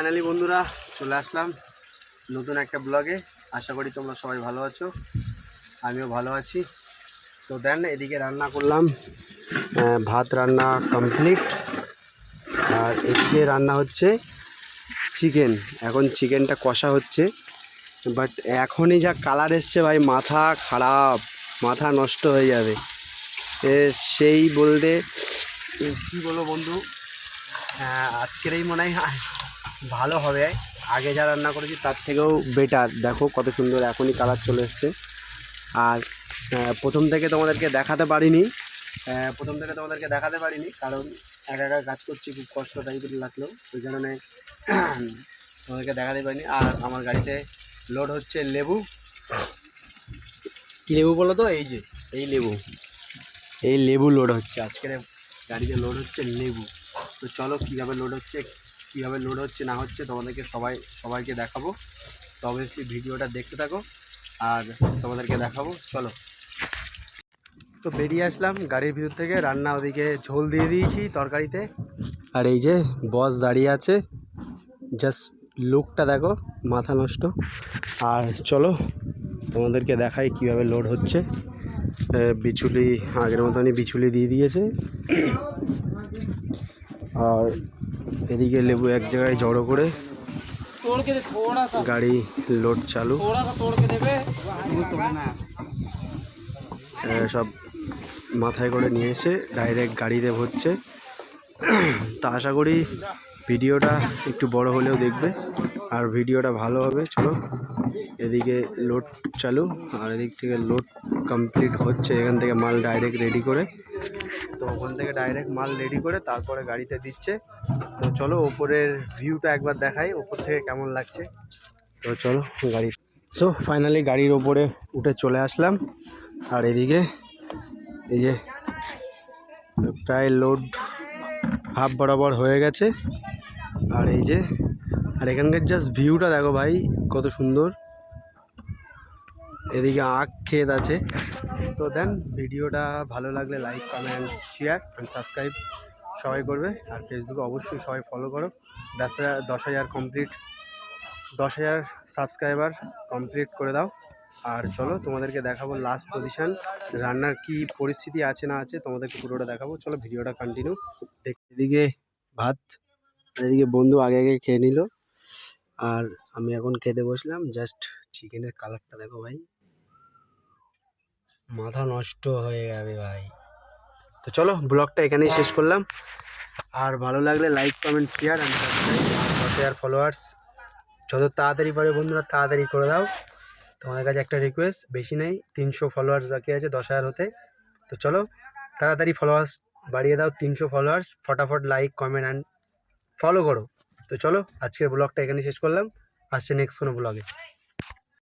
Finally বন্ধুরা, চলে আসলাম নতুন একটা ব্লগে আশা করি তোমরা সবাই ভালো আছো, আমিও ভালো আছি। তো দেন, এদিকে রান্না করলাম ভাত রান্না কমপ্লিট আর এদিকে রান্না হচ্ছে চিকেন এখন চিকেনটা কষা হচ্ছে। বাট এখনই যা কালার এসছে ভাই, মাথা খারাপ, মাথা নষ্ট হয়ে যাবে। সেই বলতে, কী বলব বন্ধু? আজকের এই মনে হয় ভালো হবে। আগে যা রান্না করেছি তার থেকেও বেটার দেখো কত সুন্দর এখনই কালার চলে এসছে। আর প্রথম থেকে তোমাদেরকে দেখাতে পারিনি। প্রথম থেকে তোমাদেরকে দেখাতে পারিনি, কারণ একা একা কাজ করছি, খুব কষ্ট টাইপের লাগল ওই কারণে তোমাদেরকে দেখাতে পারিনি। আর আমার গাড়িতে লোড হচ্ছে লেবু। কী লেবু বলো তো? এই যে, এই লেবু। এই লেবু লোড হচ্ছে। আজকের গাড়িতে লোড হচ্ছে লেবু। তো চলো কীভাবে লোড হচ্ছে কীভাবে লোড হচ্ছে না হচ্ছে তোমাদেরকে সবাই সবাইকে দেখাবো। তো অবভিয়াসলি ভিডিওটা দেখতে থাকো আর তোমাদেরকে দেখাবো। চলো। তো বেরিয়ে আসলাম গাড়ির ভিতর থেকে রান্না ওদিকে ঝোল দিয়ে দিয়েছি তরকারিতে। আর এই যে বস দাঁড়িয়ে আছে জাস্ট লুকটা দেখো মাথা নষ্ট। আর চলো তোমাদেরকে দেখাই কীভাবে লোড হচ্ছে। এ, বিচুলি আগের মতনই বিচুলি দিয়ে দিয়েছে। আর এদিকে লেবু এক জায়গায় জড়ো করে গাড়ি লোড চালু। সব মাথায় করে নিয়ে এসে ডাইরেক্ট গাড়িতে ভরছে। তা আশা করি ভিডিওটা একটু বড় হলেও দেখবে। আর ভিডিওটা ভালো হবে চলো। এদিকে লোড চালু আর এদিক থেকে লোড কমপ্লিট হচ্ছে। এখান থেকে মাল ডাইরেক্ট রেডি করে। তো ওখান থেকে ডাইরেক্ট মাল রেডি করে তারপরে গাড়িতে দিচ্ছে। তো চলো ওপরের ভিউটা একবার দেখাই, ওপর থেকে কেমন লাগছে। তো চলো গাড়ি সো ফাইনালি গাড়ির ওপরে উঠে চলে আসলাম। আর এদিকে এই যে প্রায় লোড হাফ বরাবর হয়ে গেছে। আর এই যে আর এখানকার জাস্ট ভিউটা দেখো ভাই, কত সুন্দর। এদিকে আখ ক্ষেত আছে। তো দেন, ভিডিওটা ভালো লাগলে like comment share and subscribe সবাই করবে। আর ফেসবুকে অবশ্যই সবাই ফলো করো। দশ হাজার দশ হাজার কমপ্লিট দশ হাজার সাবস্ক্রাইবার কমপ্লিট করে দাও। আর চলো, তোমাদেরকে দেখাবো লাস্ট পজিশান রান্নার কি পরিস্থিতি আছে না আছে, তোমাদেরকে পুরোটা দেখাবো। চলো, ভিডিওটা কন্টিনিউ দেখ, এদিকে ভাত এদিকে বন্ধু আগে আগে খেয়ে নিল। আর আমি এখন খেতে বসলাম। জাস্ট চিকেনের কালারটা দেখো ভাই। মাথা নষ্ট হয়ে যাবে ভাই। তো চলো ব্লগটা এখানেই শেষ করলাম। আর ভালো লাগলে like comment share and subscribe হাজার ফলোয়ার্স যত তাড়াতাড়ি পারে বন্ধুরা, তাড়াতাড়ি করে দাও। তোমাদের কাছে একটা রিকোয়েস্ট বেশি নেই, তিনশো ফলোয়ার্স বাকি আছে দশ হাজার হতে। তো চলো, তাড়াতাড়ি ফলোয়ার্স বাড়িয়ে দাও, তিনশো ফলোয়ার্স ফটাফট লাইক কমেন্ট অ্যান্ড ফলো করো। তো চলো আজকের ব্লগটা এখানে শেষ করলাম। আসছে নেক্সট কোনো ব্লগে